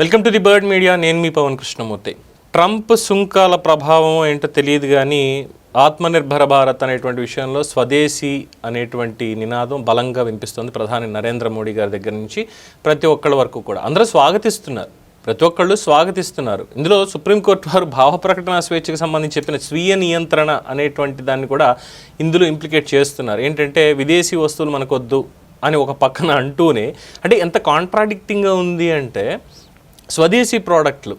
Welcome to the Bird Media నేను మీ Pawan Krishnamurthy. Trump సుంకాల ప్రభావం ఏంటో తెలియదు కానీ ఆత్మనిర్భర భారత్ అనేటువంటి విషయంలో స్వదేశీ అనేటువంటి నినాదం బలంగా వినిపిస్తుంది ప్రధాని నరేంద్ర మోడీ గారి దగ్గర నుంచి ప్రతి ఒక్కళ్ళ వరకు కూడా. అందరూ స్వాగతిస్తున్నారు. ప్రతి ఒక్కళ్ళు స్వాగతిస్తున్నారు. ఇందులో సుప్రీంకోర్టు వారు భావ ప్రకటన స్వేచ్ఛకు సంబంధించి చెప్పిన స్వీయ నియంత్రణ అనేటువంటి దాన్ని కూడా ఇందులో ఇంప్లికేట్ చేస్తున్నారు. ఏంటంటే విదేశీ వస్తువులు మనకొద్దు అని ఒక పక్కన అంటూనే అంటే ఎంత కాంట్రాడిక్టింగ్గా ఉంది అంటే స్వదేశీ ప్రోడక్ట్లు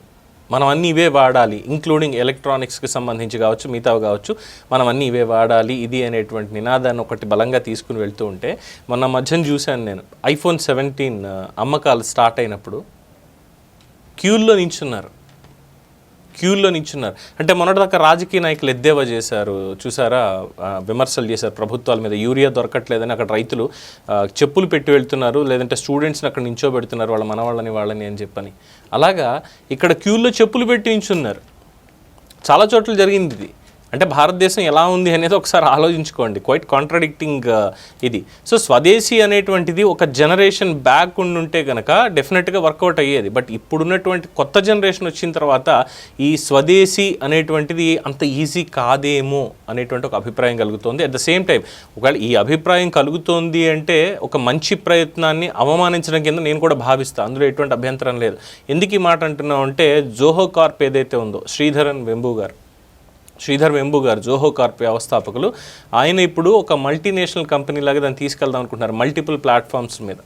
మనం అన్నీ ఇవే వాడాలి ఇంక్లూడింగ్ ఎలక్ట్రానిక్స్కి సంబంధించి కావచ్చు మిగతావి కావచ్చు మనం అన్నీ ఇవే వాడాలి ఇది అనేటువంటి నినాదాన్ని ఒకటి బలంగా తీసుకుని వెళ్తూ ఉంటే మొన్న మధ్యన చూశాను నేను ఐఫోన్ సెవెంటీన్ అమ్మకాలు స్టార్ట్ అయినప్పుడు క్యూల్లో నించున్నారు. క్యూల్లో నించున్నారు. అంటే మొన్నటిదాకా రాజకీయ నాయకులు ఎద్దేవా చేశారు చూసారా? విమర్శలు చేశారు ప్రభుత్వాల మీద. యూరియా దొరకట్లేదని అక్కడ రైతులు చెప్పులు పెట్టి వెళ్తున్నారు లేదంటే స్టూడెంట్స్ని అక్కడ నించోబెడుతున్నారు వాళ్ళ మనవాళ్ళని వాళ్ళని అని చెప్పని. అలాగా ఇక్కడ క్యూల్లో చెప్పులు పెట్టి నించున్నారు. చాలా చోట్ల జరిగింది ఇది. అంటే భారతదేశం ఎలా ఉంది అనేది ఒకసారి ఆలోచించుకోండి. క్వైట్ కాంట్రడిక్టింగ్ uh, ఇది. సో స్వదేశీ అనేటువంటిది ఒక జనరేషన్ బ్యాక్ ఉండుంటే కనుక డెఫినెట్గా వర్కౌట్ అయ్యేది. బట్ ఇప్పుడున్నటువంటి కొత్త జనరేషన్ వచ్చిన తర్వాత ఈ స్వదేశీ అనేటువంటిది అంత ఈజీ కాదేమో అనేటువంటి ఒక అభిప్రాయం కలుగుతోంది. అట్ ద సేమ్ టైం ఒకవేళ ఈ అభిప్రాయం కలుగుతోంది అంటే ఒక మంచి ప్రయత్నాన్ని అవమానించడం కింద నేను కూడా భావిస్తాను అందులో ఎటువంటి అభ్యంతరం లేదు. ఎందుకు ఈ మాట అంటున్నాం అంటే జోహో కార్ప్ ఏదైతే ఉందో శ్రీధరన్ వెంబు గారు శ్రీధర్ వెంబు గారు జోహో కార్ప్ వ్యవస్థాపకులు ఆయన ఇప్పుడు ఒక మల్టీనేషనల్ కంపెనీ లాగా దాన్ని తీసుకెళ్దాం అనుకుంటున్నారు మల్టిపుల్ ప్లాట్ఫామ్స్ మీద.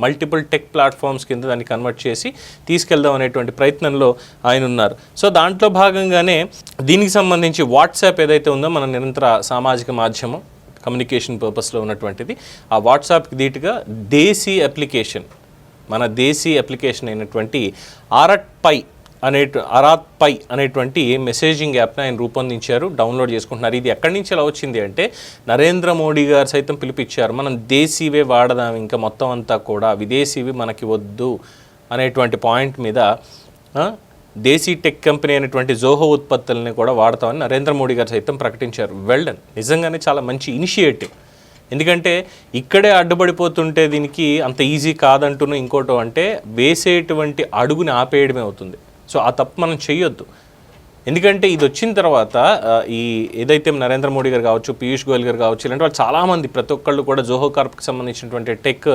మల్టిపుల్ టెక్ ప్లాట్ఫామ్స్ కింద దాన్ని కన్వర్ట్ చేసి తీసుకెళ్దాం అనేటువంటి ప్రయత్నంలో ఆయన ఉన్నారు. సో దాంట్లో భాగంగానే దీనికి సంబంధించి వాట్సాప్ ఏదైతే ఉందో మన నిరంతర సామాజిక మాధ్యమం కమ్యూనికేషన్ పర్పస్లో ఉన్నటువంటిది ఆ వాట్సాప్కి ధీటుగా దేశీ అప్లికేషన్ మన దేశీ అప్లికేషన్ అయినటువంటి ఆరట్ పై అనే అరాత్ పై అనేటువంటి మెసేజింగ్ యాప్ని ఆయన రూపొందించారు డౌన్లోడ్ చేసుకుంటున్నారు. ఇది ఎక్కడి నుంచి ఎలా వచ్చింది అంటే నరేంద్ర మోడీ గారు సైతం పిలిపించారు మనం దేశీవే వాడదాం ఇంకా మొత్తం అంతా కూడా విదేశీవి మనకి వద్దు అనేటువంటి పాయింట్ మీద దేశీ టెక్ కంపెనీ అయినటువంటి జోహో ఉత్పత్తులని కూడా వాడతామని నరేంద్ర మోడీ గారు సైతం ప్రకటించారు. వెల్డన్ నిజంగానే చాలా మంచి ఇనిషియేటివ్ ఎందుకంటే ఇక్కడే అడ్డుపడిపోతుంటే దీనికి అంత ఈజీ కాదంటూను ఇంకోటో అంటే వేసేటువంటి అడుగుని ఆపేయడమే అవుతుంది. సో ఆ తప్పు మనం చేయొద్దు ఎందుకంటే ఇది వచ్చిన తర్వాత ఈ ఏదైతే నరేంద్ర మోడీ గారు కావచ్చు పీయూష్ గోయల్ గారు కావచ్చు ఇలాంటి వాళ్ళు చాలామంది ప్రతి ఒక్కళ్ళు కూడా జోహో కార్ప్కి సంబంధించినటువంటి టెక్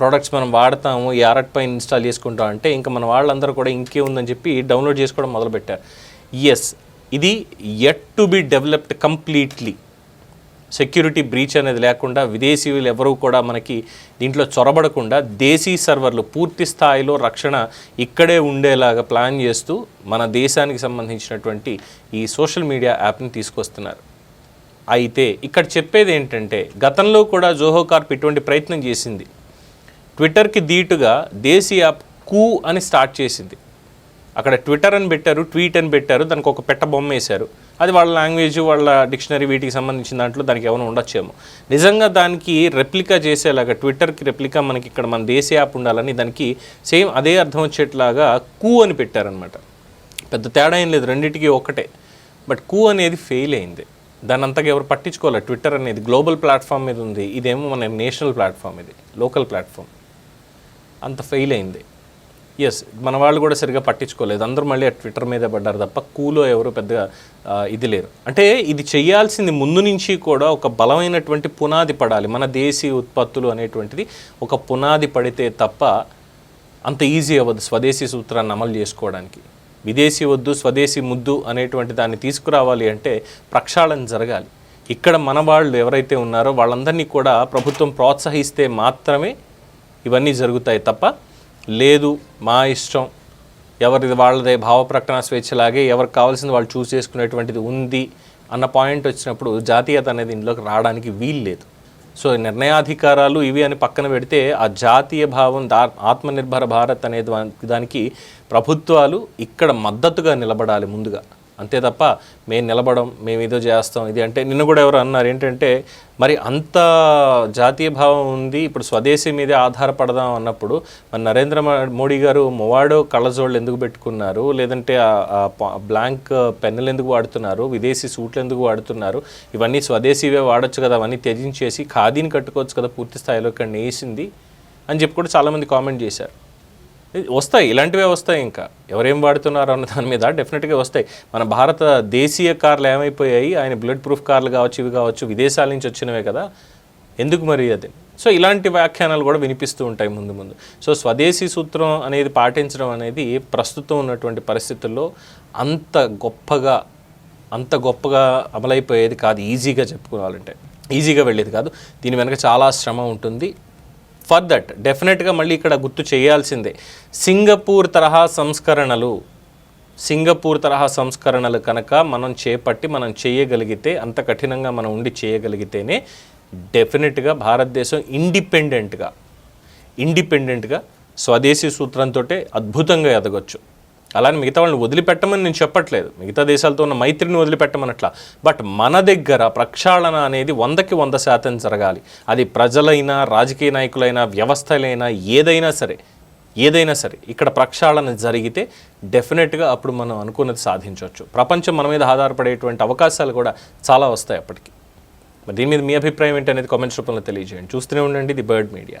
ప్రోడక్ట్స్ మనం వాడతాము ఈ ఆర్ఎట్ పైన ఇన్స్టాల్ చేసుకుంటాం అంటే ఇంకా మన వాళ్ళందరూ కూడా ఇంకే ఉందని చెప్పి డౌన్లోడ్ చేసుకోవడం మొదలుపెట్టారు. ఎస్ ఇది yet to be developed completely security breach అనేది లేకుండా విదేశీయులు ఎవరూ కూడా మనకి దీంట్లో చొరబడకుండా దేశీ సర్వర్లు పూర్తి స్థాయిలో రక్షణ ఇక్కడే ఉండేలాగా ప్లాన్ చేస్తూ మన దేశానికి సంబంధించినటువంటి ఈ సోషల్ మీడియా యాప్ని తీసుకొస్తున్నారు. అయితే ఇక్కడ చెప్పేది ఏంటంటే గతంలో కూడా జోహో కార్ప్ ఇటువంటి ప్రయత్నం చేసింది. ట్విట్టర్కి ధీటుగా దేశీ యాప్ కూ అని స్టార్ట్ చేసింది. అక్కడ ట్విట్టర్ అని పెట్టారు ట్వీట్ అని పెట్టారు దానికి ఒక పెట్ట బొమ్మ వేశారు. అది వాళ్ళ లాంగ్వేజ్ వాళ్ళ డిక్షనరీ వీటికి సంబంధించిన దాంట్లో దానికి ఏమైనా ఉండొచ్చేమో. నిజంగా దానికి రెప్లికా చేసేలాగా ట్విట్టర్కి రెప్లికా మనకి ఇక్కడ మన దేశ యాప్ ఉండాలని దానికి సేమ్ అదే అర్థం వచ్చేట్లాగా కూ అని పెట్టారనమాట. పెద్ద తేడా ఏం లేదు రెండింటికి ఒకటే. బట్ కూ అనేది ఫెయిల్ అయింది. దాన్ని అంతగా ఎవరు పట్టించుకోవాలి ట్విట్టర్ అనేది గ్లోబల్ ప్లాట్ఫామ్ మీద ఉంది. ఇదేమో మన నేషనల్ ప్లాట్ఫామ్ ఇది లోకల్ ప్లాట్ఫామ్. అంత ఫెయిల్ అయింది. ఎస్ మన వాళ్ళు కూడా సరిగా పట్టించుకోలేదు. అందరూ మళ్ళీ ఆ ట్విట్టర్ మీదే పడ్డారు తప్ప కూలో ఎవరు పెద్దగా ఇది లేరు. అంటే ఇది చేయాల్సింది ముందు నుంచి కూడా ఒక బలమైనటువంటి పునాది పడాలి. మన దేశీ ఉత్పత్తులు అనేటువంటిది ఒక పునాది పడితే తప్ప అంత ఈజీ అవ్వదు స్వదేశీ సూత్రాన్ని అమలు చేసుకోవడానికి. విదేశీ వద్దు స్వదేశీ ముద్దు అనేటువంటి దాన్ని తీసుకురావాలి అంటే ప్రక్షాళన జరగాలి. ఇక్కడ మన వాళ్ళు ఎవరైతే ఉన్నారో వాళ్ళందరినీ కూడా ప్రభుత్వం ప్రోత్సహిస్తే మాత్రమే ఇవన్నీ జరుగుతాయి తప్ప లేదు మా ఇష్టం. ఎవరిది వాళ్ళదే భావ ప్రకటన స్వేచ్ఛలాగే ఎవరికి కావాల్సింది వాళ్ళు చూస్ చేసుకునేటువంటిది ఉంది అన్న పాయింట్ వచ్చినప్పుడు జాతీయత అనేది ఇందులోకి రావడానికి వీలు లేదు. సో నిర్ణయాధికారాలు ఇవి అని పక్కన పెడితే ఆ జాతీయ భావం దా ఆత్మనిర్భర భారత్ అనే దానికి ప్రభుత్వాలు ఇక్కడ మద్దతుగా నిలబడాలి ముందుగా. అంతే తప్ప మేము నిలబడం మేము ఏదో చేస్తాం ఇది అంటే నిన్న కూడా ఎవరు అన్నారు. ఏంటంటే మరి అంత జాతీయ భావం ఉంది ఇప్పుడు స్వదేశీ మీదే ఆధారపడదాం అన్నప్పుడు మరి నరేంద్ర మో- మోడీ గారు మొవాడో కళ్ళజోళ్ళు ఎందుకు పెట్టుకున్నారు? లేదంటే బ్లాంక్ పెన్నులు ఎందుకు వాడుతున్నారు? విదేశీ సూట్లు ఎందుకు వాడుతున్నారు? ఇవన్నీ స్వదేశీవే వాడొచ్చు కదా అవన్నీ త్యజించేసి ఖాదీని కట్టుకోవచ్చు కదా పూర్తి స్థాయిలో ఇక్కడ నేసింది అని చెప్పి కూడా చాలామంది కామెంట్ చేశారు. వస్తాయి ఇలాంటివే వస్తాయి ఇంకా. ఎవరేం వాడుతున్నారు అన్న దాని మీద డెఫినెట్గా వస్తాయి. మన భారత దేశీయ కార్లు ఏమైపోయాయి ఆయన బ్లడ్ ప్రూఫ్ కార్లు కావచ్చు ఇవి కావచ్చు విదేశాల నుంచి వచ్చినవే కదా. ఎందుకు మరి అది? సో ఇలాంటి వ్యాఖ్యానాలు కూడా వినిపిస్తూ ఉంటాయి ముందు ముందు. సో స్వదేశీ సూత్రం అనేది పాటించడం అనేది ప్రస్తుతం ఉన్నటువంటి పరిస్థితుల్లో అంత గొప్పగా అంత గొప్పగా అమలైపోయేది కాదు ఈజీగా చెప్పుకోవాలంటే. ఈజీగా వెళ్ళేది కాదు. దీని వెనక చాలా శ్రమ ఉంటుంది. ఫర్ దట్ డెఫినెట్గా మళ్ళీ ఇక్కడ గుర్తు చేయాల్సిందే. సింగపూర్ తరహా సంస్కరణలు సింగపూర్ తరహా సంస్కరణలు కనుక మనం చేపట్టి మనం చేయగలిగితే అంత కఠినంగా మనం ఉండి చేయగలిగితేనే డెఫినెట్గా భారతదేశం ఇండిపెండెంట్గా ఇండిపెండెంట్గా స్వదేశీ సూత్రంతో అద్భుతంగా ఎదగొచ్చు. అలానే మిగతా వాళ్ళని వదిలిపెట్టమని నేను చెప్పట్లేదు. మిగతా దేశాలతో ఉన్న మైత్రిని వదిలిపెట్టమనట్లా. బట్ మన దగ్గర ప్రక్షాళన అనేది వందకి వంద శాతం జరగాలి. అది ప్రజలైనా రాజకీయ నాయకులైనా వ్యవస్థలైనా ఏదైనా సరే ఏదైనా సరే ఇక్కడ ప్రక్షాళన జరిగితే డెఫినెట్గా అప్పుడు మనం అనుకున్నది సాధించవచ్చు. ప్రపంచం మన మీద ఆధారపడేటువంటి అవకాశాలు కూడా చాలా వస్తాయి అప్పటికి. మరి దీని మీద మీ అభిప్రాయం ఏంటనేది కామెంట్స్ రూపంలో తెలియజేయండి. చూస్తూనే ఉండండి ది బర్డ్ మీడియా.